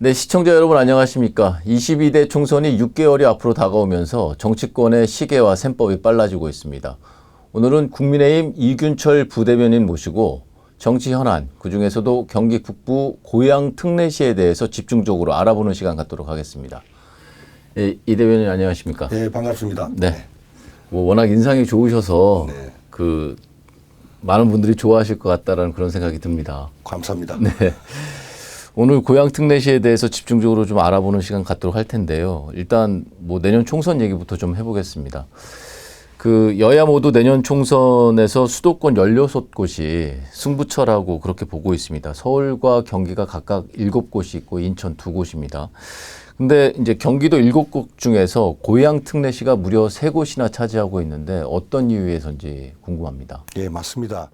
네, 시청자 여러분 안녕하십니까. 22대 총선이 6개월이 앞으로 다가오면서 정치권의 시계와 셈법이 빨라지고 있습니다. 오늘은 국민의힘 이균철 부대변인 모시고 정치 현안, 그중에서도 경기 북부 고양 특례시에 대해서 집중적으로 알아보는 시간 갖도록 하겠습니다. 예, 이 대변인 안녕하십니까. 네, 반갑습니다. 네. 뭐 워낙 인상이 좋으셔서 네. 그 많은 분들이 좋아하실 것 같다라는 그런 생각이 듭니다. 감사합니다. 네. 오늘 고향 특례시에 대해서 집중적으로 좀 알아보는 시간 갖도록 할 텐데요. 일단 뭐 내년 총선 얘기부터 좀 해보겠습니다. 그 여야 모두 내년 총선에서 수도권 16곳이 승부처라고 그렇게 보고 있습니다. 서울과 경기가 각각 7곳이 있고 인천 2곳입니다. 근데 이제 경기도 7곳 중에서 고향 특례시가 무려 3곳이나 차지하고 있는데 어떤 이유에서인지 궁금합니다. 예, 맞습니다.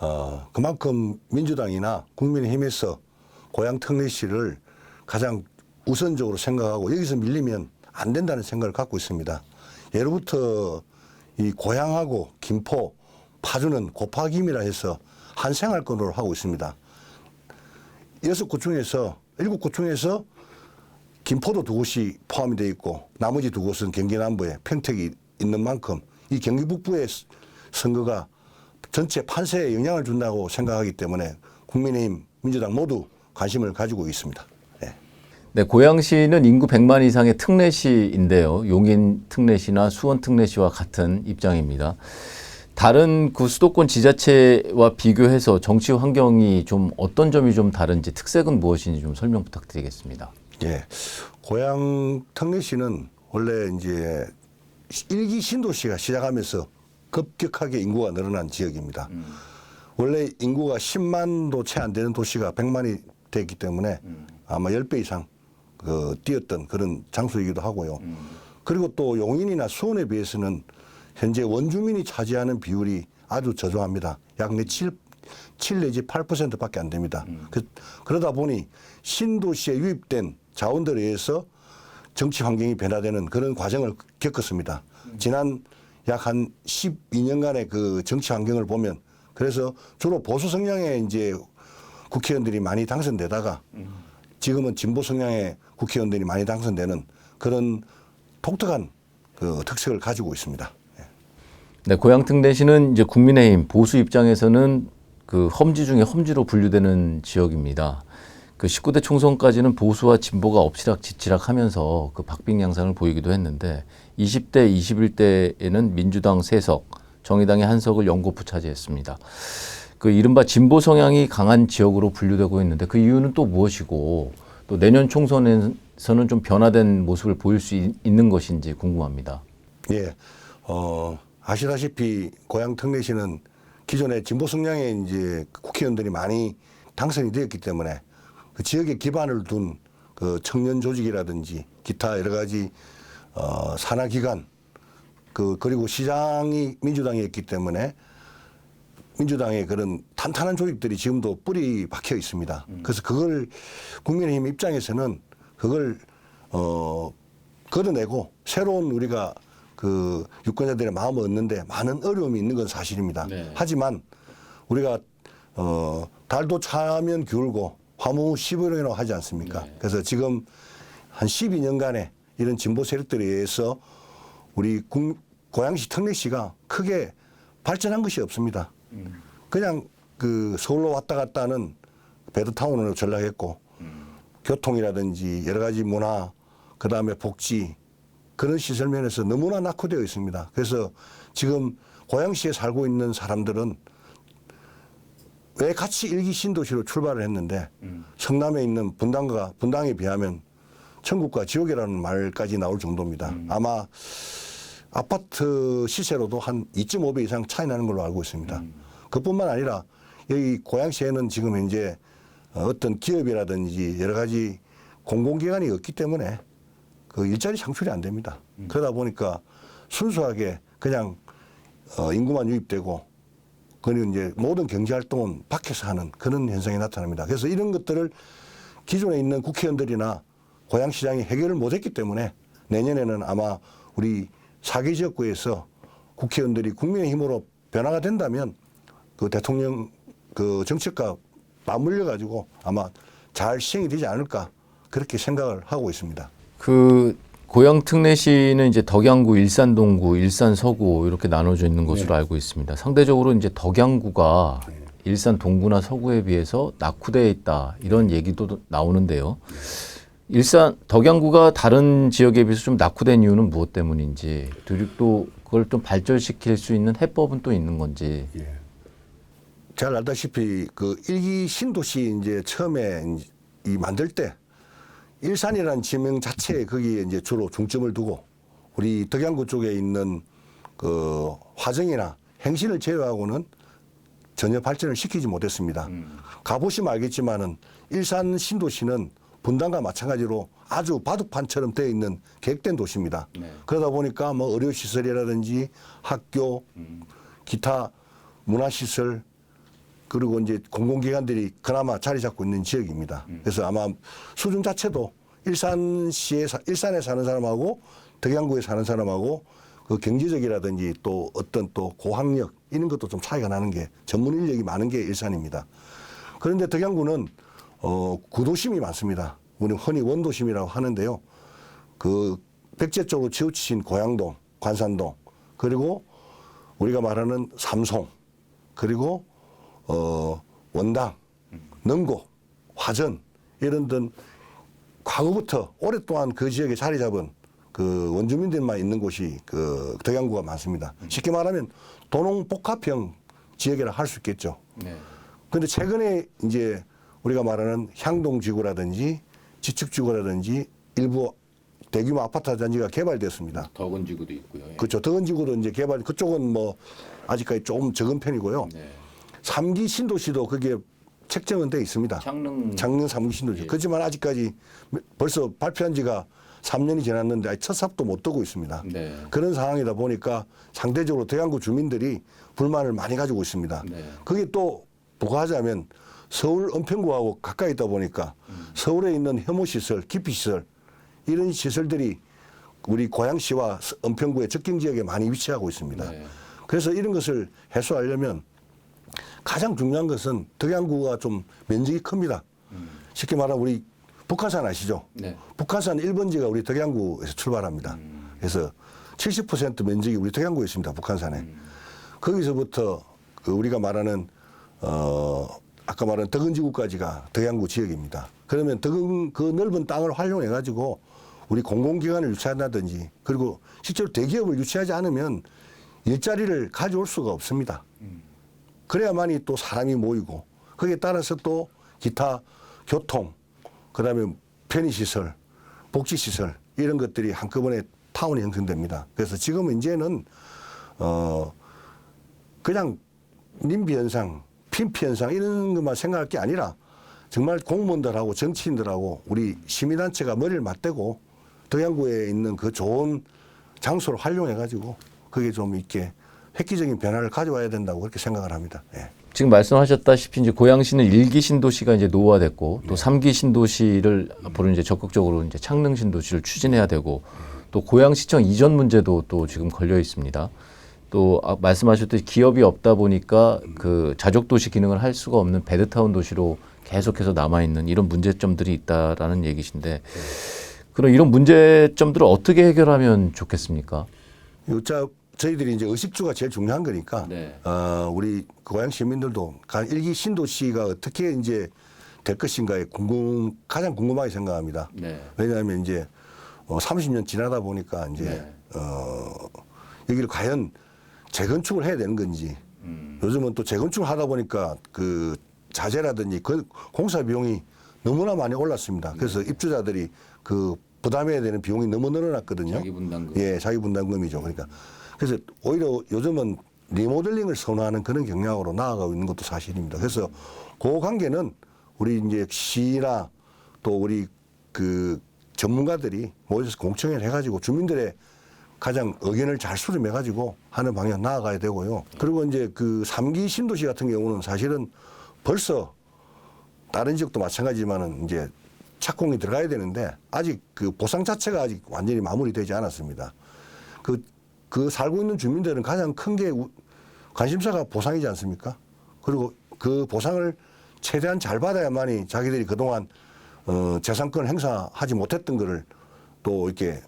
어, 그만큼 민주당이나 국민의힘에서 고향 특례시를 가장 우선적으로 생각하고 여기서 밀리면 안 된다는 생각을 갖고 있습니다. 예로부터 이 고향하고 김포, 파주는 곱하기임이라 해서 한 생활권으로 하고 있습니다. 여섯 곳 중에서 일곱 곳 중에서 김포도 두 곳이 포함이 되어 있고 나머지 두 곳은 경기 남부에 평택이 있는 만큼 이 경기 북부의 스- 선거가 전체 판세에 영향을 준다고 생각하기 때문에 국민의힘, 민주당 모두 관심을 가지고 있습니다. 예. 네, 고양시는 인구 100만 이상의 특례시인데요. 용인 특례시나 수원 특례시와 같은 입장입니다. 다른 그 수도권 지자체와 비교해서 정치 환경이 좀 어떤 점이 좀 다른지 특색은 무엇인지 좀 설명 부탁드리겠습니다. 예. 고향 특례시는 원래 이제 일기 신도시가 시작하면서 급격하게 인구가 늘어난 지역입니다. 원래 인구가 10만도 채 안 되는 도시가 100만이 됐기 때문에 아마 10배 이상 그 뛰었던 그런 장소이기도 하고요. 그리고 또 용인이나 수원에 비해서는 현재 원주민이 차지하는 비율이 아주 저조합니다. 약 7, 7 내지 8%밖에 안 됩니다. 그, 그러다 보니 신도시에 유입된 자원들에 의해서 정치 환경이 변화되는 그런 과정을 겪었습니다. 지난 약 한 12년간의 그 정치 환경을 보면 그래서 주로 보수 성향의 이제 국회의원들이 많이 당선되다가 지금은 진보 성향의 국회의원들이 많이 당선되는 그런 독특한 그 특색을 가지고 있습니다. 예. 네, 고향 특례시는 이제 국민의힘 보수 입장에서는 그 험지 중에 험지로 분류되는 지역입니다. 그 19대 총선까지는 보수와 진보가 엎치락뒤치락 하면서 그 박빙 양상을 보이기도 했는데 20대, 21대에는 민주당 세석 정의당의 한 석을 연거푸 차지했습니다. 그 이른바 진보 성향이 강한 지역으로 분류되고 있는데 그 이유는 또 무엇이고 또 내년 총선에서는 좀 변화된 모습을 보일 수 있- 있는 것인지 궁금합니다. 예, 어, 아시다시피 고향 특례시는 기존에 진보 성향의 이제 국회의원들이 많이 당선이 되었기 때문에 그 지역에 기반을 둔 그 청년 조직이라든지 기타 여러 가지 어, 산하 기관 그 그리고 시장이 민주당이었기 때문에 민주당의 그런 탄탄한 조직들이 지금도 뿌리 박혀 있습니다. 그래서 그걸 국민의힘 입장에서는 그걸 어 걷어내고 새로운 우리가 그 유권자들의 마음을 얻는데 많은 어려움이 있는 건 사실입니다. 네. 하지만 우리가 어 달도 차면 기울고 화무 시부령이라고 하지 않습니까? 그래서 지금 한 12년간의 이런 진보 세력들에 의해서 우리 국, 고양시 특례시가 크게 발전한 것이 없습니다. 그냥 그 서울로 왔다 갔다 하는 베드타운으로 전락했고 교통이라든지 여러 가지 문화 그 다음에 복지 그런 시설 면에서 너무나 낙후되어 있습니다. 그래서 지금 고양시에 살고 있는 사람들은 왜 같이 일기 신도시로 출발을 했는데 성남에 있는 분당과 분당에 비하면 천국과 지옥이라는 말까지 나올 정도입니다. 아마 아파트 시세로도 한 2.5배 이상 차이 나는 걸로 알고 있습니다. 그뿐만 아니라 여기 고양시에는 지금 현재 어떤 기업이라든지 여러 가지 공공기관이 없기 때문에 그 일자리 창출이 안 됩니다. 그러다 보니까 순수하게 그냥 어, 인구만 유입되고 그리고 이제 모든 경제 활동은 밖에서 하는 그런 현상이 나타납니다. 그래서 이런 것들을 기존에 있는 국회의원들이나 고양시장이 해결을 못했기 때문에 내년에는 아마 우리 사기 지역구에서 국회의원들이 국민의 힘으로 변화가 된다면 그 대통령 그 정책과 맞물려 가지고 아마 잘 시행이 되지 않을까 그렇게 생각을 하고 있습니다. 그 고양 특례시는 이제 덕양구, 일산동구, 일산서구 이렇게 나눠져 있는 것으로 네. 알고 있습니다. 상대적으로 이제 덕양구가 일산 동구나 서구에 비해서 낙후되어 있다 이런 얘기도 나오는데요. 일산 덕양구가 다른 지역에 비해서 좀 낙후된 이유는 무엇 때문인지 그리고 또 그걸 좀 발전시킬 수 있는 해법은 또 있는 건지. 잘 알다시피 그 일기 신도시 이제 처음에 이 만들 때 일산이라는 지명 자체에 거기에 이제 주로 중점을 두고 우리 덕양구 쪽에 있는 그 화정이나 행신을 제외하고는 전혀 발전을 시키지 못했습니다. 가보시면 알겠지만은 일산 신도시는 분당과 마찬가지로 아주 바둑판처럼 되어 있는 계획된 도시입니다. 그러다 보니까 뭐 의료시설이라든지 학교, 기타 문화시설 그리고 이제 공공기관들이 그나마 자리 잡고 있는 지역입니다. 그래서 아마 수준 자체도 일산시에 사- 일산에 사는 사람하고 덕양구에 사는 사람하고 그 경제적이라든지 또 어떤 또 고학력 이런 것도 좀 차이가 나는 게 전문 인력이 많은 게 일산입니다. 그런데 덕양구는 어 구도심이 많습니다. 우리 흔히 원도심이라고 하는데요. 그 백제 쪽으로 치우치신 고양동, 관산동 그리고 우리가 말하는 삼송 그리고 어 원당, 능곡, 화전 이런 등 과거부터 오랫동안 그 지역에 자리 잡은 그 원주민들만 있는 곳이 그 덕양구가 많습니다. 쉽게 말하면 도농 복합형 지역이라 할 수 있겠죠. 네. 근데 최근에 이제 우리가 말하는 향동지구라든지 지축지구라든지 일부 대규모 아파트 단지가 개발됐습니다. 덕원지구도 있고요. 그렇죠. 더은지구도 이제 개발, 그쪽은 뭐 아직까지 조금 적은 편이고요. 네. 삼기 신도시도 그게 책정은 돼 있습니다. 창릉 작년 삼기 신도시. 예. 그렇지만 아직까지 벌써 발표한 지가 3년이 지났는데 첫 삽도 못 두고 있습니다. 네. 그런 상황이다 보니까 상대적으로 대양구 주민들이 불만을 많이 가지고 있습니다. 네. 그게 또 부과하자면 서울 은평구하고 가까이 있다 보니까 서울에 있는 혐오시설, 기피시설 이런 시설들이 우리 고양시와 서- 은평구의 접경 지역에 많이 위치하고 있습니다. 네. 그래서 이런 것을 해소하려면 가장 중요한 것은 덕양구가 좀 면적이 큽니다. 쉽게 말하면 우리 북한산 아시죠? 네. 북한산 1번지가 우리 덕양구에서 출발합니다. 그래서 70% 면적이 우리 덕양구에 있습니다. 북한산에. 거기서부터 그 우리가 말하는 어 아까 말한 덕은지구까지가 덕양구 지역입니다. 그러면 덕은 그 넓은 땅을 활용해 가지고 우리 공공기관을 유치한다든지 그리고 실제로 대기업을 유치하지 않으면 일자리를 가져올 수가 없습니다. 그래야만이 또 사람이 모이고 거기에 따라서 또 기타 교통 그다음에 편의시설 복지시설 이런 것들이 한꺼번에 타운이 형성됩니다. 그래서 지금 이제는 어 그냥 님비 현상, 핀피 현상 이런 것만 생각할 게 아니라 정말 공무원들하고 정치인들하고 우리 시민단체가 머리를 맞대고 덕양구에 있는 그 좋은 장소를 활용해 가지고 그게 좀 이렇게 획기적인 변화를 가져와야 된다고 그렇게 생각을 합니다. 예. 지금 말씀하셨다시피 이제 고양시는 일기 신도시가 이제 노후화됐고 또 삼기 신도시를 앞으로 이제 적극적으로 이제 창릉 신도시를 추진해야 되고 또 고양시청 이전 문제도 또 지금 걸려 있습니다. 또 아, 말씀하셨듯이 기업이 없다 보니까 그 자족 도시 기능을 할 수가 없는 베드타운 도시로 계속해서 남아 있는 이런 문제점들이 있다라는 얘기신데 그럼 이런 문제점들을 어떻게 해결하면 좋겠습니까? 자 저희들이 이제 의식주가 제일 중요한 거니까 네. 어, 우리 고양 시민들도 가- 일기 신도시가 어떻게 이제 될 것인가에 궁금 가장 궁금하게 생각합니다. 네. 왜냐하면 이제 어, 30년 지나다 보니까 이제 네. 어, 여기를 과연 재건축을 해야 되는 건지 음. 요즘은 또 재건축을 하다 보니까 그 자재라든지 그 공사 비용이 너무나 많이 올랐습니다. 그래서 네. 입주자들이 그 부담해야 되는 비용이 너무 늘어났거든요. 자기 분담금. 예, 자기 분담금이죠. 그러니까 그래서 오히려 요즘은 리모델링을 선호하는 그런 경향으로 나아가고 있는 것도 사실입니다. 그래서 그 관계는 우리 이제 시나 또 우리 그 전문가들이 모여서 공청회를 해가지고 주민들의 가장 의견을 잘 수렴해 가지고 하는 방향 나아가야 되고요. 그리고 이제 그 삼기 신도시 같은 경우는 사실은 벌써 다른 지역도 마찬가지지만은 이제 착공이 들어가야 되는데 아직 그 보상 자체가 아직 완전히 마무리되지 않았습니다. 그, 그 살고 있는 주민들은 가장 큰 게 관심사가 보상이지 않습니까? 그리고 그 보상을 최대한 잘 받아야만이 자기들이 그동안 어, 재산권을 행사하지 못했던 거를 또 이렇게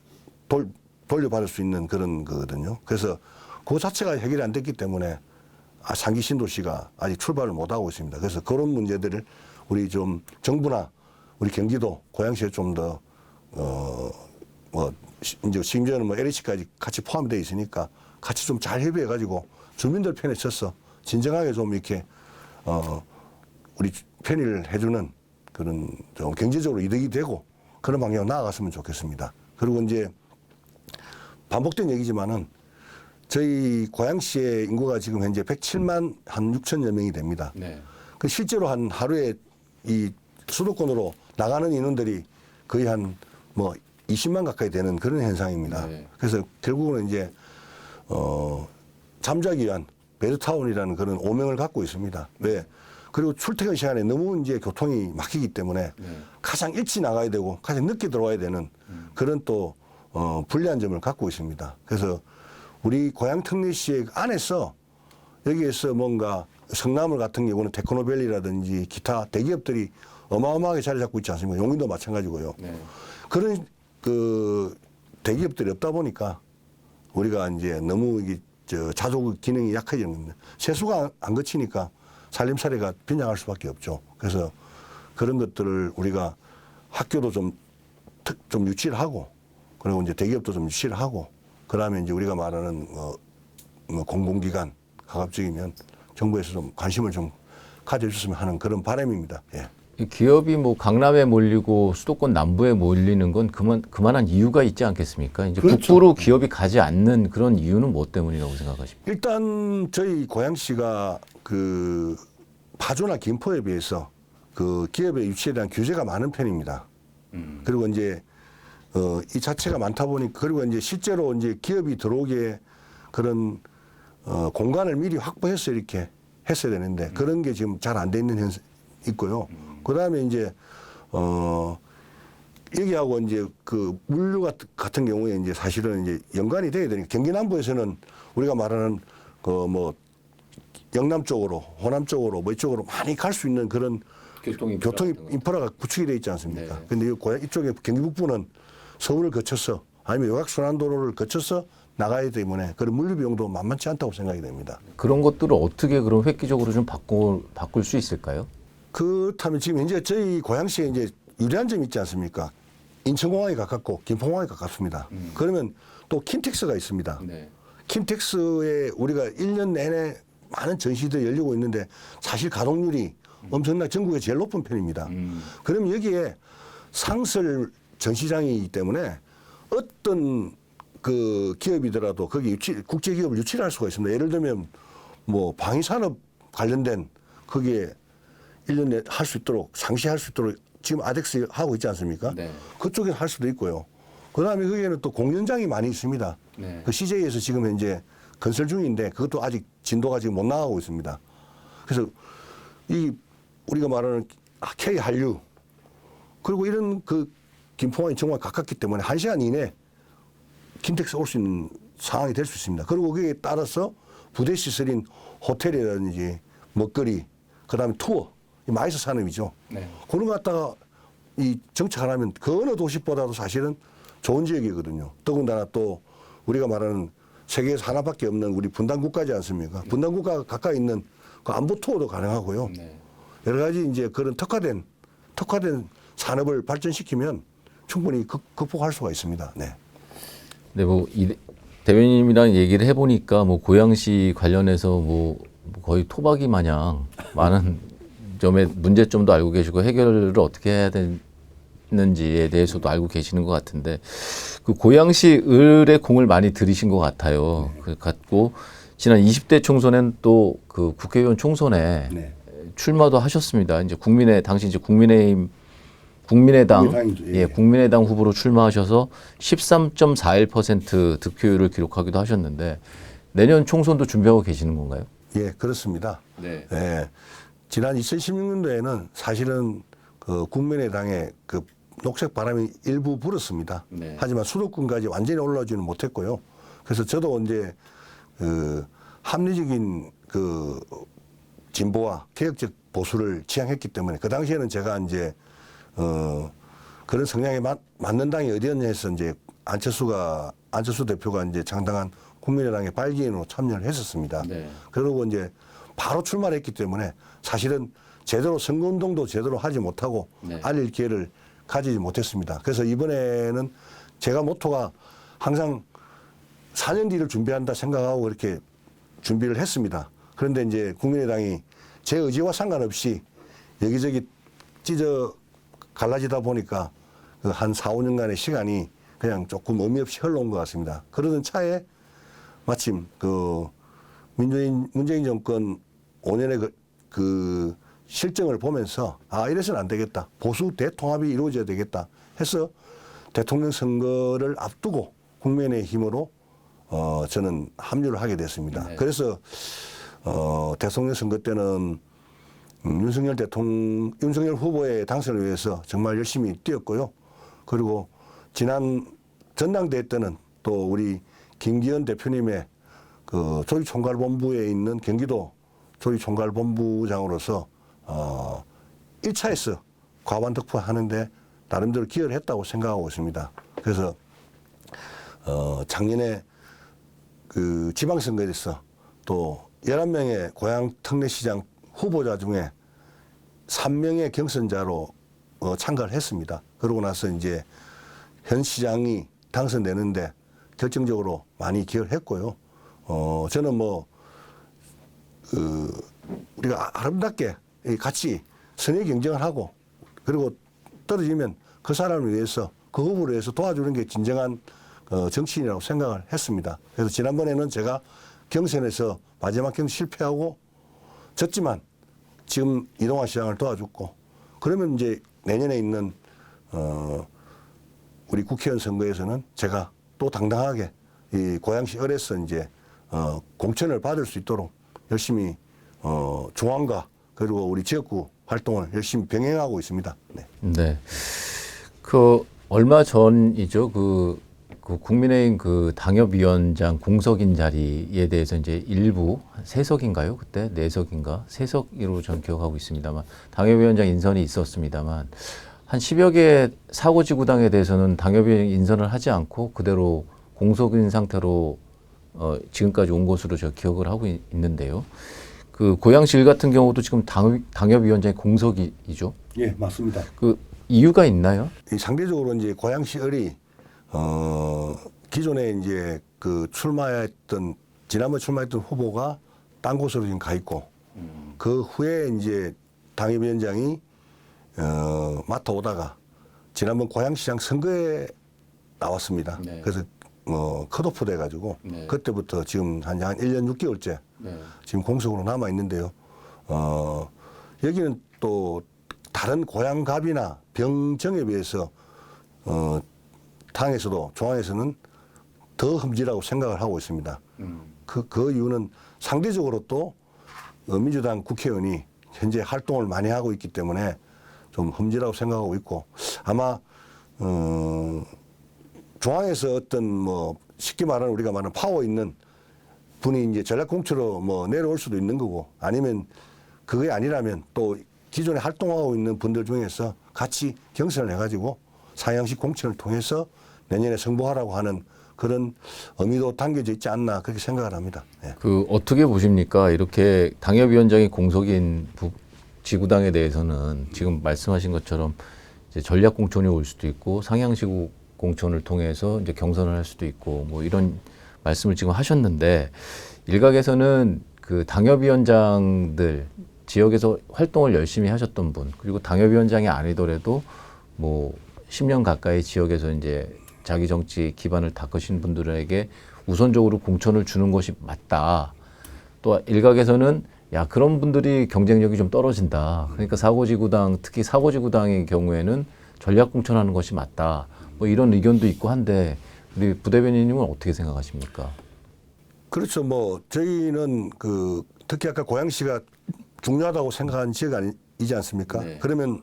돌, 돌려받을 수 있는 그런 거거든요. 그래서 그 자체가 해결이 안 됐기 때문에 아, 상기 신도시가 아직 출발을 못 하고 있습니다. 그래서 그런 문제들을 우리 좀 정부나 우리 경기도 고양시에 좀더 어, 뭐 시- 이제 심지어는 뭐 LH까지 같이 포함되어 있으니까 같이 좀 잘 협의해 가지고 주민들 편에 서서 진정하게 좀 이렇게 어 우리 편의를 해주는 그런 좀 경제적으로 이득이 되고 그런 방향으로 나아갔으면 좋겠습니다. 그리고 이제 반복된 얘기지만은 저희 고양시의 인구가 지금 현재 107만 한 6천여 명이 됩니다. 네. 그 실제로 한 하루에 이 수도권으로 나가는 인원들이 거의 한 뭐 20만 가까이 되는 그런 현상입니다. 네. 그래서 결국은 이제 어 잠자기 위한 베드타운이라는 그런 오명을 갖고 있습니다. 왜? 그리고 출퇴근 시간에 너무 이제 교통이 막히기 때문에 네. 가장 일찍 나가야 되고 가장 늦게 들어와야 되는 그런 또 어, 불리한 점을 갖고 있습니다. 그래서 우리 고향 특례시 안에서 여기에서 뭔가 성남을 같은 경우는 테크노밸리라든지 기타 대기업들이 어마어마하게 자리 잡고 있지 않습니까? 용인도 마찬가지고요. 네. 그런 그 대기업들이 없다 보니까 우리가 이제 너무 이게 저 자족 기능이 약해지는 겁니다. 세수가 안 거치니까 살림살이가 빈장할 수밖에 없죠. 그래서 그런 것들을 우리가 학교도 좀, 특- 좀 유치를 하고 그리고 이제 대기업도 좀 유치를 하고 그 다음에 이제 우리가 말하는 뭐, 뭐 공공기관 가급적이면 정부에서 좀 관심을 좀 가져줬으면 하는 그런 바람입니다. 예. 이 기업이 뭐 강남에 몰리고 수도권 남부에 몰리는 건 그만 그만한 이유가 있지 않겠습니까? 이제 그렇죠. 북부로 기업이 가지 않는 그런 이유는 뭐 때문이라고 생각하십니까? 일단 저희 고양시가 그 파주나 김포에 비해서 그 기업의 유치에 대한 규제가 많은 편입니다. 그리고 이제 어, 이 자체가 많다 보니 그리고 이제 실제로 이제 기업이 들어오기에 그런 어, 공간을 미리 확보해서 이렇게 했어야 되는데 그런 게 지금 잘 안 돼 있는 현 있고요. 그 다음에 이제 어 여기하고 이제 그 물류 같- 같은 경우에 이제 사실은 이제 연관이 돼야 되니까 경기 남부에서는 우리가 말하는 그 뭐 영남 쪽으로 호남 쪽으로 뭐 이쪽으로 많이 갈 수 있는 그런 교통 교통 인프라가 구축이 돼 있지 않습니까? 네. 근데 이 고향 이쪽에 경기 북부는 서울을 거쳐서 아니면 외곽순환도로를 거쳐서 나가야 되기 때문에 그런 물류 비용도 만만치 않다고 생각이 됩니다. 그런 것들을 어떻게 그럼 획기적으로 좀 바꿔 바꿀 수 있을까요? 그렇다면 지금 현재 저희 고양시에 이제 유리한 점이 있지 않습니까? 인천공항에 가깝고 김포공항에 가깝습니다. 그러면 또 킨텍스가 있습니다. 네. 킨텍스에 우리가 1년 내내 많은 전시들이 열리고 있는데 사실 가동률이 엄청나 전국에 제일 높은 편입니다. 음. 그럼 여기에 상설 전시장이기 때문에 어떤 그 기업이더라도 거기 유치, 국제 기업을 유치를 할 수가 있습니다. 예를 들면 뭐 방위산업 관련된 거기에 1년 내에 할 수 있도록 상시할 수 있도록 지금 아덱스 하고 있지 않습니까? 네. 그쪽에 할 수도 있고요. 그 다음에 거기에는 또 공연장이 많이 있습니다. 네. 그 CJ에서 지금 현재 건설 중인데 그것도 아직 진도가 지금 못 나가고 있습니다. 그래서 이 우리가 말하는 K 한류 그리고 이런 그 김포항이 정말 가깝기 때문에 한 시간 이내 김택스 올 수 있는 상황이 될 수 있습니다. 그리고 거기에 따라서 부대 시설인 호텔이라든지 먹거리 그다음에 투어 이 마이스 산업이죠. 네. 그런 거 갖다가 이 정착하려면 그 어느 도시보다도 사실은 좋은 지역이거든요. 더군다나 또 우리가 말하는 세계에서 하나밖에 없는 우리 분단 국가지 않습니까? 분단 국가가 가까이 있는 그 안보 투어도 가능하고요. 네. 여러 가지 이제 그런 특화된 특화된 산업을 발전시키면 충분히 극, 극복할 수가 있습니다. 네. 네, 뭐 이, 대변인님이랑 얘기를 해보니까 뭐 고양시 관련해서 뭐 거의 토박이 마냥 많은 점의 문제점도 알고 계시고 해결을 어떻게 해야 되는지에 대해서도 알고 계시는 것 같은데 그 고양시 을의 공을 많이 들이신 것 같아요. 그 같고 지난 20대 총선엔 또 그 국회의원 총선에 네. 출마도 하셨습니다. 이제 국민의 당시 이제 국민의힘 국민의당 국민의당이죠. 예. 예, 국민의당 후보로 출마하셔서 13.41% 득표율을 기록하기도 하셨는데 내년 총선도 준비하고 계시는 건가요? 예, 그렇습니다. 네. 예. 지난 2016년도에는 사실은 그 국민의당의 그 녹색 바람이 일부 불었습니다. 네. 하지만 수도권까지 완전히 올라오지는 못했고요. 그래서 저도 이제 그 합리적인 그 진보와 개혁적 보수를 지향했기 때문에 그 당시에는 제가 이제 어 그런 성향에 맞, 맞는 당이 어디였냐 해서 이제 안철수가 안철수 대표가 이제 장당한 국민의당의 발기인으로 참여를 했었습니다. 네. 그러고 이제 바로 출마를 했기 때문에 사실은 제대로 선거운동도 제대로 하지 못하고 네. 알릴 기회를 가지지 못했습니다. 그래서 이번에는 제가 모토가 항상 4년 뒤를 준비한다 생각하고 이렇게 준비를 했습니다. 그런데 이제 국민의당이 제 의지와 상관없이 여기저기 찢어 갈라지다 보니까 그 한 4, 5년간의 시간이 그냥 조금 의미 없이 흘러온 것 같습니다. 그러던 차에 마침 그 문재인, 문재인 정권 5년의 그, 그 실정을 보면서 아, 이래서는 안 되겠다. 보수 대통합이 이루어져야 되겠다 해서 대통령 선거를 앞두고 국민의 힘으로 어, 저는 합류를 하게 됐습니다. 네. 그래서 어, 대통령 선거 때는 음, 윤석열 대통령, 윤석열 후보의 당선을 위해서 정말 열심히 뛰었고요. 그리고 지난 전당대회 때는 또 우리 김기현 대표님의 그 조직총괄본부에 있는 경기도 조직총괄 본부장으로서 어, 1차에서 과반 득표하는데 나름대로 기여를 했다고 생각하고 있습니다. 그래서 어, 작년에 그 지방선거에서 또 11명의 고향 특례시장 후보자 중에 3명의 경선자로 어, 참가를 했습니다. 그러고 나서 이제 현 시장이 당선되는데 결정적으로 많이 기여를 했고요. 어, 저는 뭐, 그, 우리가 아름답게 이 같이 선의 경쟁을 하고 그리고 떨어지면 그 사람을 위해서 그 후보를 위해서 도와주는 게 진정한 어, 정치인이라고 생각을 했습니다. 그래서 지난번에는 제가 경선에서 마지막 경선 실패하고 졌지만 지금 이동환 시장을 도와줬고 그러면 이제 내년에 있는 어 우리 국회의원 선거에서는 제가 또 당당하게 이 고양시 을에서 이제 어 공천을 받을 수 있도록 열심히 어 중앙과 그리고 우리 지역구 활동을 열심히 병행하고 있습니다. 네. 네. 그 얼마 전이죠. 그, 그 국민의힘 그 당협위원장 공석인 자리에 대해서 이제 일부 한세 석인가요? 그때 네 석인가 세 석으로 전 기억하고 있습니다만 당협위원장 인선이 있었습니다만 한 10여 개의 사고 지구당에 대해서는 당협위원 인선을 하지 않고 그대로 공석인 상태로 어, 지금까지 온 것으로 저 기억을 하고 있, 있는데요. 그 고양시 일 같은 경우도 지금 당, 당협위원장이 공석이죠. 예, 맞습니다. 그 이유가 있나요? 이 상대적으로 이제 고양시 을이 어 기존에 이제 그 출마했던 지난번 출마했던 후보가 딴 곳으로 지금 가 있고 그 후에 이제 당협위원장이 어 맡아오다가 지난번 고양시장 선거에 나왔습니다. 네. 그래서 어 컷오프 돼 가지고 네. 그때부터 지금 한, 한 1년 6개월째 지금 공석으로 남아 있는데요. 어, 여기는 또 다른 고향갑이나 병정에 비해서 어, 당에서도 중앙에서는 더 흠지라고 생각을 하고 있습니다. 그, 그 이유는 상대적으로 또 어, 민주당 국회의원이 현재 활동을 많이 하고 있기 때문에 좀 흠지라고 생각하고 있고 아마 어, 중앙에서 어떤 뭐 쉽게 말하는 우리가 말하는 파워 있는 분이 이제 전략공처로 뭐 내려올 수도 있는 거고 아니면 그게 아니라면 또 기존에 활동하고 있는 분들 중에서 같이 경선을 해가지고 상향식 공천을 통해서 내년에 승부하라고 하는 그런 의미도 담겨져 있지 않나 그렇게 생각을 합니다. 예. 그 어떻게 보십니까? 이렇게 당협위원장이 공석인 부, 지구당에 대해서는 지금 말씀하신 것처럼 전략 공천이 올 수도 있고 상향식 공천을 통해서 이제 경선을 할 수도 있고 뭐 이런 말씀을 지금 하셨는데 일각에서는 그 당협위원장들 지역에서 활동을 열심히 하셨던 분 그리고 당협위원장이 아니더라도 뭐 10년 가까이 지역에서 이제 자기 정치 기반을 닦으신 분들에게 우선적으로 공천을 주는 것이 맞다. 또 일각에서는 야 그런 분들이 경쟁력이 좀 떨어진다. 그러니까 사고지구당 특히 사고지구당의 경우에는 전략 공천하는 것이 맞다. 뭐 이런 의견도 있고 한데 우리 부대변인님은 어떻게 생각하십니까? 그렇죠. 뭐 저희는 그 특히 아까 고양시가 중요하다고 생각한 지역 아니지 않습니까? 네. 그러면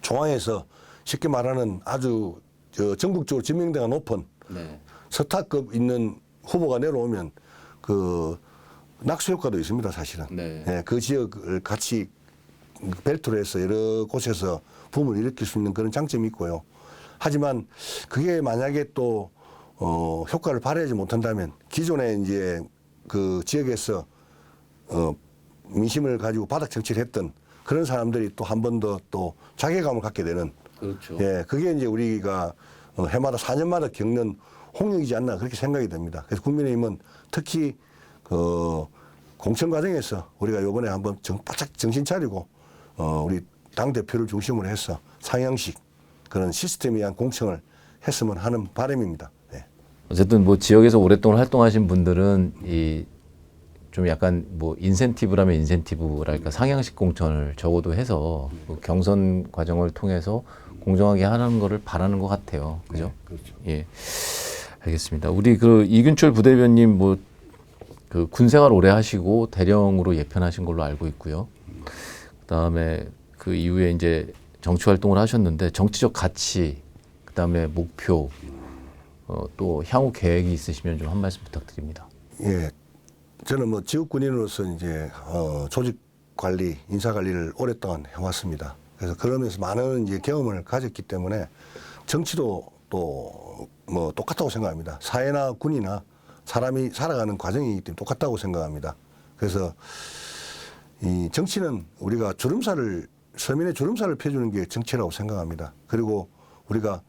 중앙에서 쉽게 말하는 아주 저 전국적으로知名도가 높은 네. 스타급 있는 후보가 내려오면 그 낙수 효과도 있습니다, 사실은. 네. 예, 그 지역을 같이 벨트로 해서 여러 곳에서 붐을 일으킬 수 있는 그런 장점이 있고요. 하지만 그게 만약에 또 어, 효과를 발휘하지 못한다면 기존에 이제 그 지역에서 어, 민심을 가지고 바닥 정치를 했던 그런 사람들이 또 한 번 더 또 자괴감을 갖게 되는 그렇죠. 예, 그게 이제 우리가 어, 해마다 4년마다 겪는 홍역이지 않나 그렇게 생각이 됩니다. 그래서 국민의힘은 특히 그 공천 과정에서 우리가 요번에 한번 정, 바짝 정신 차리고 어, 우리 당 대표를 중심으로 해서 상향식 그런 시스템에 의한 공천을 했으면 하는 바람입니다. 네. 어쨌든 뭐 지역에서 오랫동안 활동하신 분들은 이 좀 약간 뭐 인센티브라면 인센티브랄까 상향식 공천을 적어도 해서 그 경선 과정을 통해서 공정하게 하는 거를 바라는 것 같아요. 그죠? 그렇죠. 예. 알겠습니다. 우리 그 이균철 부대변님 뭐 그 군생활 오래 하시고 대령으로 예편하신 걸로 알고 있고요. 그다음에 그 이후에 이제 정치 활동을 하셨는데 정치적 가치, 그다음에 목표, 어, 또 향후 계획이 있으시면 좀 한 말씀 부탁드립니다. 예, 저는 뭐 지역 군인으로서 이제 어, 조직 관리, 인사 관리를 오랫동안 해왔습니다. 그래서 그러면서 많은 이제 경험을 가졌기 때문에 정치도 또 뭐 똑같다고 생각합니다. 사회나 군이나 사람이 살아가는 과정이기 때문에 똑같다고 생각합니다. 그래서 이 정치는 우리가 주름살을 서민의 주름살을 펴주는 게 정치라고 생각합니다. 그리고 우리가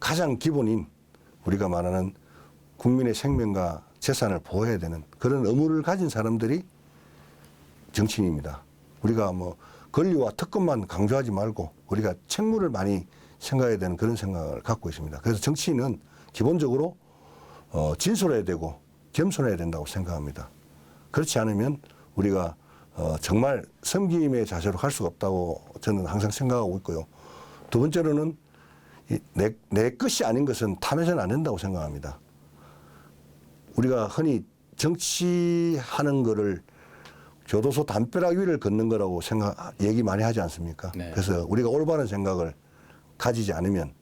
가장 기본인 우리가 말하는 국민의 생명과 재산을 보호해야 되는 그런 의무를 가진 사람들이 정치인입니다. 우리가 뭐 권리와 특권만 강조하지 말고 우리가 책무를 많이 생각해야 되는 그런 생각을 갖고 있습니다. 그래서 정치인은 기본적으로 어, 진솔해야 되고 겸손해야 된다고 생각합니다. 그렇지 않으면 우리가 어, 정말 섬김의 자세로 갈 수가 없다고 저는 항상 생각하고 있고요. 두 번째로는 이 내, 내 것이 아닌 것은 탐해서는 안 된다고 생각합니다. 우리가 흔히 정치하는 거를 교도소 담벼락 위를 걷는 거라고 생각, 얘기 많이 하지 않습니까? 네. 그래서 우리가 올바른 생각을 가지지 않으면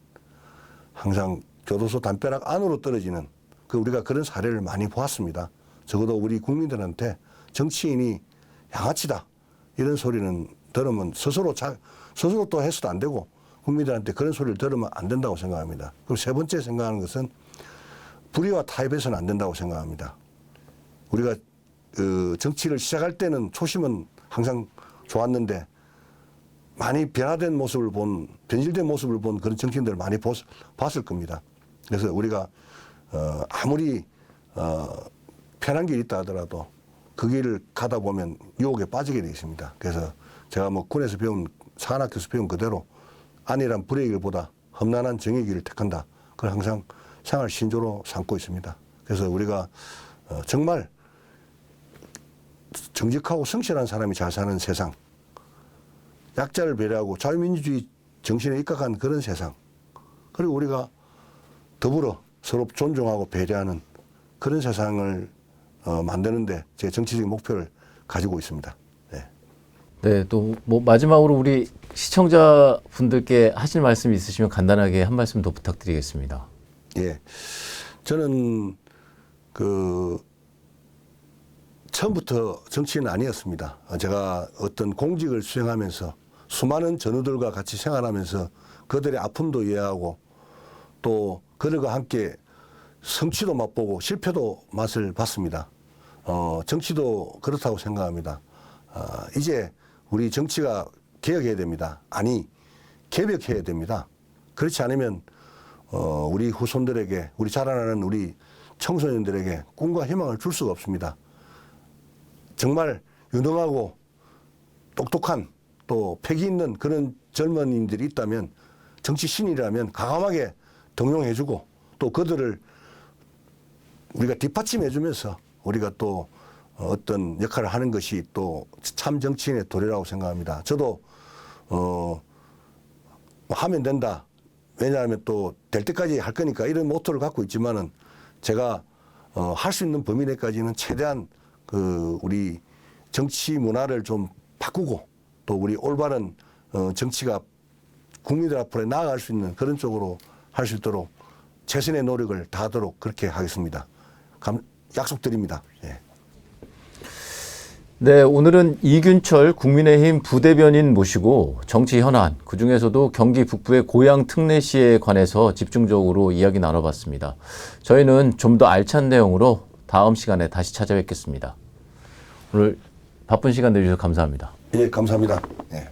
항상 교도소 담벼락 안으로 떨어지는 그 우리가 그런 사례를 많이 보았습니다. 적어도 우리 국민들한테 정치인이 양아치다 이런 소리는 들으면 스스로 자, 스스로 또 해서도 안 되고 국민들한테 그런 소리를 들으면 안 된다고 생각합니다. 그리고 세 번째 생각하는 것은 불의와 타협해서는 안 된다고 생각합니다. 우리가 그 정치를 시작할 때는 초심은 항상 좋았는데 많이 변화된 모습을 본 변질된 모습을 본 그런 정치인들을 많이 보, 봤을 겁니다. 그래서 우리가 어, 아무리 어, 편한 길이 있다 하더라도 그 길을 가다 보면 유혹에 빠지게 되어 있습니다. 그래서 제가 뭐 군에서 배운 산학교에서 배운 그대로 안일한 불의 길보다 험난한 정의 길을 택한다. 그걸 항상 생활 신조로 삼고 있습니다. 그래서 우리가 어, 정말 정직하고 성실한 사람이 잘 사는 세상, 약자를 배려하고 자유민주주의 정신에 입각한 그런 세상, 그리고 우리가 더불어 서로 존중하고 배려하는 그런 세상을 어, 만드는데 제 정치적인 목표를 가지고 있습니다. 네. 네, 또 뭐 마지막으로 우리 시청자 분들께 하실 말씀 있으시면 간단하게 한 말씀 더 부탁드리겠습니다. 예. 저는 그 처음부터 정치인은 아니었습니다. 어, 제가 어떤 공직을 수행하면서 수많은 전우들과 같이 생활하면서 그들의 아픔도 이해하고 또 그들과 함께 성취도 맛보고 실패도 맛을 봤습니다. 어, 정치도 그렇다고 생각합니다. 아, 이제 우리 정치가 개혁해야 됩니다. 아니, 개벽해야 됩니다. 그렇지 않으면 어, 우리 후손들에게, 우리 자라나는 우리 청소년들에게 꿈과 희망을 줄 수가 없습니다. 정말 유능하고 똑똑한 또 패기 있는 그런 젊은이들이 있다면 정치 신이라면 과감하게 등용해주고 또 그들을 우리가 뒷받침해주면서 우리가 또 어떤 역할을 하는 것이 또 참 정치인의 도리라고 생각합니다. 저도 어 하면 된다. 왜냐하면 또 될 때까지 할 거니까 이런 모토를 갖고 있지만은 제가 어, 할 수 있는 범위 내까지는 최대한 그 우리 정치 문화를 좀 바꾸고 또 우리 올바른 어, 정치가 국민들 앞으로 나아갈 수 있는 그런 쪽으로 할 수 있도록 최선의 노력을 다하도록 그렇게 하겠습니다. 감, 약속드립니다. 예. 네, 오늘은 이균철 국민의힘 부대변인 모시고 정치 현안, 그 중에서도 경기 북부의 고향 특례시에 관해서 집중적으로 이야기 나눠봤습니다. 저희는 좀 더 알찬 내용으로 다음 시간에 다시 찾아뵙겠습니다. 오늘 바쁜 시간 내주셔서 감사합니다. 예, 감사합니다. 예.